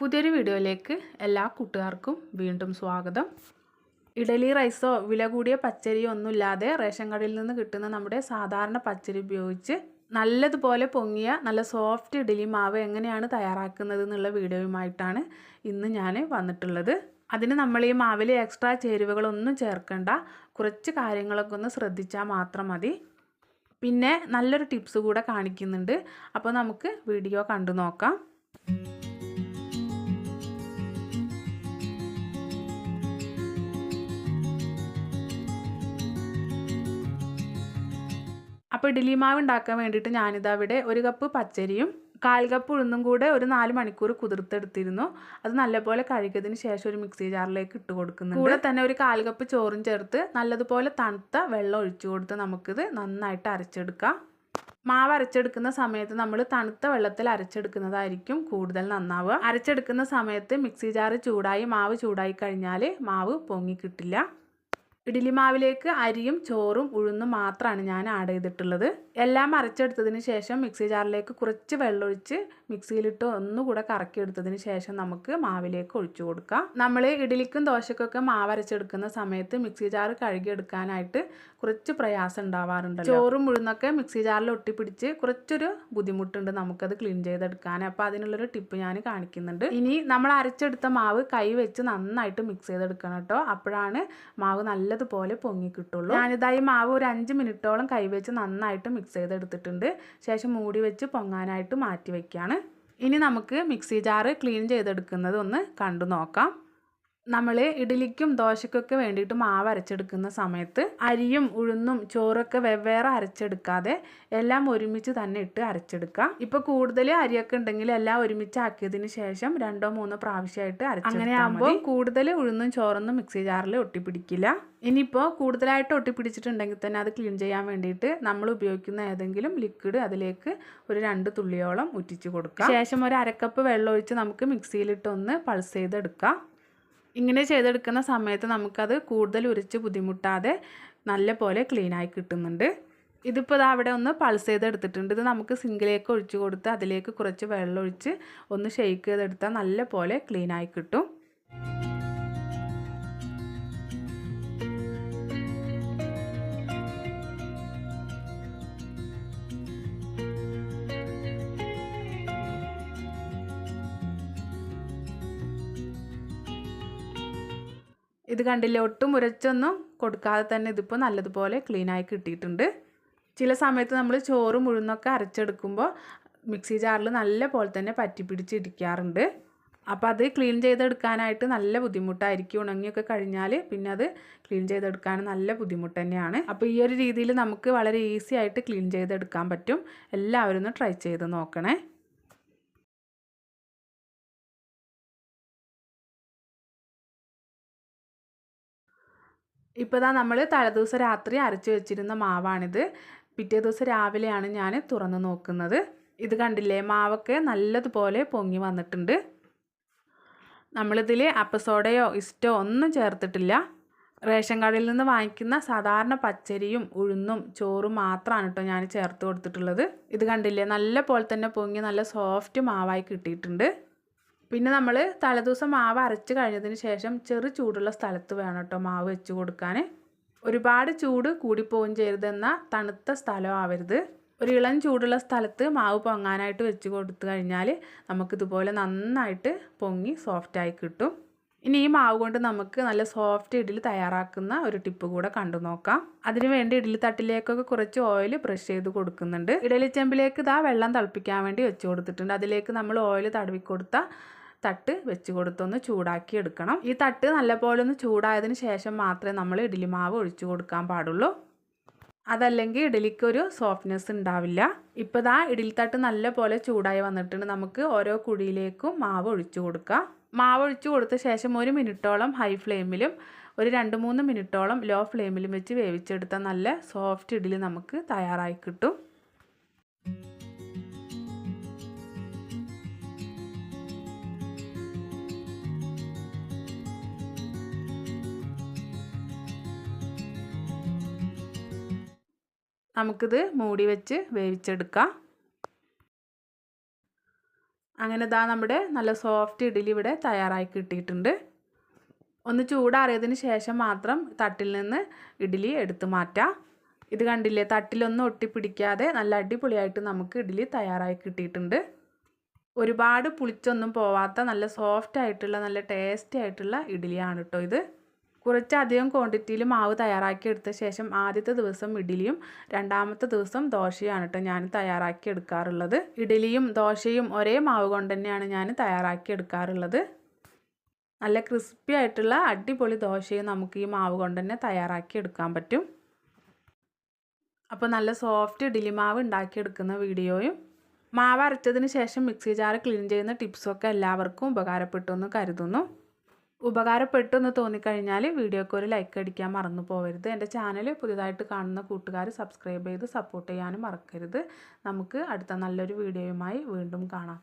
പുതിയൊരു വീഡിയോയിലേക്ക് എല്ലാ കൂട്ടുകാർക്കും വീണ്ടും സ്വാഗതം. ഇഡലി റൈസോ വില കൂടിയ പച്ചരിയോ ഒന്നുമില്ലാതെ റേഷൻ കടയിൽ നിന്ന് കിട്ടുന്ന നമ്മുടെ സാധാരണ പച്ചരി ഉപയോഗിച്ച് നല്ലതുപോലെ പൊങ്ങിയ നല്ല സോഫ്റ്റ് ഇഡലി മാവ് എങ്ങനെയാണ് തയ്യാറാക്കുന്നത് എന്നുള്ള വീഡിയോയുമായിട്ടാണ് ഇന്ന് ഞാൻ വന്നിട്ടുള്ളത്. അതിന് നമ്മൾ ഈ മാവിൽ എക്സ്ട്രാ ചേരുവകളൊന്നും ചേർക്കണ്ട. കുറച്ച് കാര്യങ്ങളൊക്കെ ഒന്ന് ശ്രദ്ധിച്ചാൽ മാത്രം മതി. പിന്നെ നല്ലൊരു ടിപ്സ് കൂടെ കാണിക്കുന്നുണ്ട്. അപ്പോൾ നമുക്ക് വീഡിയോ കണ്ടു നോക്കാം. അപ്പോൾ ഇഡ്ഡലി മാവ് ഉണ്ടാക്കാൻ വേണ്ടിയിട്ട് ഞാനിതാ ഇവിടെ ഒരു കപ്പ് പച്ചരിയും കാൽ കപ്പ് ഉഴുന്നും കൂടെ ഒരു നാല് മണിക്കൂർ കുതിർത്തെടുത്തിരുന്നു. അത് നല്ലപോലെ കഴുകിയതിന് ശേഷം ഒരു മിക്സി ജാറിലേക്ക് ഇട്ട് കൊടുക്കുന്നുണ്ട്. കൂടെ തന്നെ ഒരു കാൽ കപ്പ് ചോറും ചേർത്ത് നല്ലതുപോലെ തണുത്ത വെള്ളം ഒഴിച്ചു കൊടുത്ത് നമുക്കിത് നന്നായിട്ട് അരച്ചെടുക്കാം. മാവ് അരച്ചെടുക്കുന്ന സമയത്ത് നമ്മൾ തണുത്ത വെള്ളത്തിൽ അരച്ചെടുക്കുന്നതായിരിക്കും കൂടുതൽ നന്നാവുക. അരച്ചെടുക്കുന്ന സമയത്ത് മിക്സി ജാറ് ചൂടായി മാവ് ചൂടായി കഴിഞ്ഞാൽ മാവ് പൊങ്ങി കിട്ടില്ല. ഇഡ്ഡലി മാവിലേക്ക് അരിയും ചോറും ഉഴുന്നും മാത്രമാണ് ഞാൻ ആഡ് ചെയ്തിട്ടുള്ളത്. എല്ലാം അരച്ചെടുത്തതിന് ശേഷം മിക്സി ജാറിലേക്ക് കുറച്ച് വെള്ളമൊഴിച്ച് മിക്സിയിലിട്ട് ഒന്നുകൂടെ കറക്കിയെടുത്തതിന് ശേഷം നമുക്ക് മാവിലേക്ക് ഒഴിച്ചു കൊടുക്കാം. നമ്മൾ ഇഡ്ഡലിക്കും ദോശക്കൊക്കെ മാവ് അരച്ചെടുക്കുന്ന സമയത്ത് മിക്സി ജാർ കഴുകിയെടുക്കാനായിട്ട് കുറച്ച് പ്രയാസം ഉണ്ടാവാറുണ്ട് ചോറും ഉഴുന്നൊക്കെ മിക്സി ജാറിൽ ഒട്ടിപ്പിടിച്ച് കുറച്ചൊരു ബുദ്ധിമുട്ടുണ്ട് നമുക്കത് ക്ലീൻ ചെയ്തെടുക്കാൻ. അപ്പോൾ അതിനുള്ളൊരു ടിപ്പ് ഞാൻ കാണിക്കുന്നുണ്ട്. ഇനി നമ്മൾ അരച്ചെടുത്ത മാവ് കൈ വെച്ച് നന്നായിട്ട് മിക്സ് ചെയ്തെടുക്കണം കേട്ടോ. അപ്പോഴാണ് മാവ് നല്ലതുപോലെ പൊങ്ങി കിട്ടുള്ളൂ ഞാനിതായി മാവ് ഒരു അഞ്ച് മിനിറ്റോളം കൈവച്ച് നന്നായിട്ട് മിക്സ് ചെയ്തെടുത്തിട്ടുണ്ട്. ശേഷം മൂടി വെച്ച് പൊങ്ങാനായിട്ട് മാറ്റി വയ്ക്കുകയാണ് ഇനി നമുക്ക് മിക്സി ജാറ് ക്ലീൻ ചെയ്തെടുക്കുന്നത് ഒന്ന് കണ്ടു നോക്കാം. നമ്മൾ ഇഡ്ഡലിക്കും ദോശയ്ക്കൊക്കെ വേണ്ടിയിട്ട് മാവ് അരച്ചെടുക്കുന്ന സമയത്ത് അരിയും ഉഴുന്നും ചോറൊക്കെ വെവ്വേറെ അരച്ചെടുക്കാതെ എല്ലാം ഒരുമിച്ച് തന്നെ ഇട്ട് അരച്ചെടുക്കുക. ഇപ്പോൾ കൂടുതൽ അരിയൊക്കെ ഉണ്ടെങ്കിൽ എല്ലാം ഒരുമിച്ച് ആക്കിയതിന് ശേഷം രണ്ടോ മൂന്നോ പ്രാവശ്യമായിട്ട് അരച്ച് അങ്ങനെ ആകുമ്പോൾ കൂടുതൽ ഉഴുന്നും ചോറൊന്നും മിക്സി ജാറിൽ ഒട്ടിപ്പിടിക്കില്ല. ഇനിയിപ്പോൾ കൂടുതലായിട്ട് ഒട്ടിപ്പിടിച്ചിട്ടുണ്ടെങ്കിൽ തന്നെ അത് ക്ലീൻ ചെയ്യാൻ വേണ്ടിയിട്ട് നമ്മൾ ഉപയോഗിക്കുന്ന ഏതെങ്കിലും ലിക്വിഡ് അതിലേക്ക് ഒരു രണ്ട് തുള്ളിയോളം ഉറ്റിച്ച് കൊടുക്കുക ശേഷം ഒരു അരക്കപ്പ് വെള്ളം ഒഴിച്ച് നമുക്ക് മിക്സിയിലിട്ട് ഒന്ന് പൾസ് ചെയ്തെടുക്കാം. ഇങ്ങനെ ചെയ്തെടുക്കുന്ന സമയത്ത് നമുക്കത് കൂടുതൽ ഉരിച്ച് ബുദ്ധിമുട്ടാതെ നല്ല പോലെ ക്ലീനായി കിട്ടുന്നുണ്ട്. ഇതിപ്പോൾ ഇത് അവിടെ ഒന്ന് പൾസ് ചെയ്തെടുത്തിട്ടുണ്ട്. ഇത് നമുക്ക് സിങ്കിലേക്ക് ഒഴിച്ചു കൊടുത്ത് അതിലേക്ക് കുറച്ച് വെള്ളം ഒഴിച്ച് ഒന്ന് ഷെയ്ക്ക് ചെയ്തെടുത്താൽ നല്ല പോലെ ക്ലീനായി കിട്ടും. ഇത് കണ്ടില്ല ഒട്ടും ഉരച്ചൊന്നും കൊടുക്കാതെ തന്നെ ഇതിപ്പോൾ നല്ലതുപോലെ ക്ലീനായി കിട്ടിയിട്ടുണ്ട്. ചില സമയത്ത് നമ്മൾ ചോറും ഉഴുന്നൊക്കെ അരച്ചെടുക്കുമ്പോൾ മിക്സി ജാറിൽ നല്ല പോലെ തന്നെ പറ്റി പിടിച്ചിരിക്കാറുണ്ട്. അപ്പോൾ അത് ക്ലീൻ ചെയ്തെടുക്കാനായിട്ട് നല്ല ബുദ്ധിമുട്ടായിരിക്കും. ഉണങ്ങിയൊക്കെ കഴിഞ്ഞാൽ പിന്നെ അത് ക്ലീൻ ചെയ്തെടുക്കാൻ നല്ല ബുദ്ധിമുട്ട് തന്നെയാണ്. അപ്പോൾ ഈ ഒരു രീതിയിൽ നമുക്ക് വളരെ ഈസി ആയിട്ട് ക്ലീൻ ചെയ്തെടുക്കാൻ പറ്റും. എല്ലാവരും ഒന്ന് ട്രൈ ചെയ്ത് നോക്കണേ. ഇപ്പോൾ ഇതാ നമ്മൾ തലേദിവസം രാത്രി അരച്ച് വെച്ചിരുന്ന മാവാണിത്. പിറ്റേ ദിവസം രാവിലെയാണ് ഞാൻ തുറന്ന് നോക്കുന്നത്. ഇത് കണ്ടില്ലേ? മാവൊക്കെ നല്ലതുപോലെ പൊങ്ങി വന്നിട്ടുണ്ട്. നമ്മളിതിൽ അപ്പസോഡയോ ഇസ്റ്റോ ഒന്നും ചേർത്തിട്ടില്ല. റേഷൻ കടയിൽ നിന്ന് വാങ്ങിക്കുന്ന സാധാരണ പച്ചരിയും ഉഴുന്നും ചോറും മാത്രമാണ് കേട്ടോ ഞാൻ ചേർത്ത് കൊടുത്തിട്ടുള്ളത്. ഇത് കണ്ടില്ലേ? നല്ല പോലെ തന്നെ പൊങ്ങി നല്ല സോഫ്റ്റ് മാവായി കിട്ടിയിട്ടുണ്ട്. പിന്നെ നമ്മൾ തലേദിവസം മാവ് അരച്ച് കഴിഞ്ഞതിന് ശേഷം ചെറു ചൂടുള്ള സ്ഥലത്ത് വേണം കേട്ടോ മാവ് വെച്ച് കൊടുക്കാൻ ഒരുപാട് ചൂട് കൂടിപ്പോവുകയും ചെയ്യരുതെന്ന തണുത്ത സ്ഥലം ആവരുത്. ഒരു ഇളം ചൂടുള്ള സ്ഥലത്ത് മാവ് പൊങ്ങാനായിട്ട് വെച്ച് കൊടുത്തു കഴിഞ്ഞാൽ നമുക്കിതുപോലെ നന്നായിട്ട് പൊങ്ങി സോഫ്റ്റായി കിട്ടും. ഇനി ഈ മാവ് കൊണ്ട് നമുക്ക് നല്ല സോഫ്റ്റ് ഇഡ്ഡലി തയ്യാറാക്കുന്ന ഒരു ടിപ്പ് കൂടെ കണ്ടു നോക്കാം. അതിനുവേണ്ടി ഇഡ്ഡലി തട്ടിലേക്കൊക്കെ കുറച്ച് ഓയിൽ ബ്രഷ് ചെയ്ത് കൊടുക്കുന്നുണ്ട്. ഇഡലി ചെമ്പിലേക്ക് ഇതാ വെള്ളം തിളപ്പിക്കാൻ വേണ്ടി വെച്ച് കൊടുത്തിട്ടുണ്ട്. അതിലേക്ക് നമ്മൾ ഓയിൽ തടവി കൊടുത്ത തട്ട് വെച്ച് കൊടുത്തൊന്ന് ചൂടാക്കി എടുക്കണം. ഈ തട്ട് നല്ലപോലെ ഒന്ന് ചൂടായതിന് ശേഷം മാത്രമേ നമ്മൾ ഇഡ്ഡലി മാവ് ഒഴിച്ചു കൊടുക്കാൻ പാടുള്ളൂ. അതല്ലെങ്കിൽ ഇഡലിക്ക് ഒരു സോഫ്റ്റ്നെസ് ഉണ്ടാവില്ല. ഇപ്പോൾ ഇതാ ഇഡലി തട്ട് നല്ല പോലെ ചൂടായി വന്നിട്ടുണ്ട്. നമുക്ക് ഓരോ കുഴിയിലേക്കും മാവ് ഒഴിച്ചു കൊടുക്കാം. മാവ് ഒഴിച്ചു കൊടുത്ത ശേഷം ഒരു മിനിറ്റോളം ഹൈ ഫ്ലെയിമിലും ഒരു രണ്ട് മൂന്ന് മിനിറ്റോളം ലോ ഫ്ലെയിമിലും വെച്ച് വേവിച്ചെടുത്ത നല്ല സോഫ്റ്റ് ഇഡലി നമുക്ക് തയ്യാറായി കിട്ടും. നമുക്കിത് മൂടി വെച്ച് വേവിച്ചെടുക്കാം. അങ്ങനെ ഇതാ നമ്മുടെ നല്ല സോഫ്റ്റ് ഇഡ്ഡലി ഇവിടെ തയ്യാറായി കിട്ടിയിട്ടുണ്ട്. ഒന്ന് ചൂടാറിയതിന് ശേഷം മാത്രം തട്ടിൽ നിന്ന് ഇഡ്ഡലി എടുത്തു മാറ്റാം. ഇത് കണ്ടില്ലേ തട്ടിലൊന്നും ഒട്ടിപ്പിടിക്കാതെ നല്ല അടിപൊളിയായിട്ട് നമുക്ക് ഇഡ്ഡലി തയ്യാറായി കിട്ടിയിട്ടുണ്ട്. ഒരുപാട് പുളിച്ചൊന്നും പോവാത്ത നല്ല സോഫ്റ്റ് ആയിട്ടുള്ള നല്ല ടേസ്റ്റി ആയിട്ടുള്ള ഇഡ്ഡലിയാണ് കേട്ടോ ഇത്. കുറച്ചധികം ക്വാണ്ടിറ്റിയിൽ മാവ് തയ്യാറാക്കി എടുത്ത ശേഷം ആദ്യത്തെ ദിവസം ഇഡ്ഡലിയും രണ്ടാമത്തെ ദിവസം ദോശയാണ് കേട്ടോ ഞാൻ തയ്യാറാക്കി എടുക്കാറുള്ളത് ഇഡ്ഡലിയും ദോശയും ഒരേ മാവ് കൊണ്ട് തന്നെയാണ് ഞാൻ തയ്യാറാക്കി എടുക്കാറുള്ളത് നല്ല ക്രിസ്പി ആയിട്ടുള്ള അടിപൊളി ദോശയും നമുക്ക് ഈ മാവ് കൊണ്ട് തന്നെ തയ്യാറാക്കി എടുക്കാൻ പറ്റും. അപ്പോൾ നല്ല സോഫ്റ്റ് ഇഡ്ഡലി മാവ് ഉണ്ടാക്കിയെടുക്കുന്ന വീഡിയോയും മാവ് അരച്ചതിന് ശേഷം മിക്സി ജാർ ക്ലീൻ ചെയ്യുന്ന ടിപ്സൊക്കെ എല്ലാവർക്കും ഉപകാരപ്പെട്ടു എന്ന് കരുതുന്നു. ഉപകാരപ്പെട്ടു എന്ന് തോന്നിക്കഴിഞ്ഞാൽ വീഡിയോക്ക് ഒരു ലൈക്ക് അടിക്കാൻ മറന്നു പോകരുത് എന്റെ ചാനൽ പുതിയതായിട്ട് കാണുന്ന കൂട്ടുകാർ സബ്സ്ക്രൈബ് ചെയ്ത് സപ്പോർട്ട് ചെയ്യാനും മറക്കരുത്. നമുക്ക് അടുത്ത നല്ലൊരു വീഡിയോയുമായി വീണ്ടും കാണാം.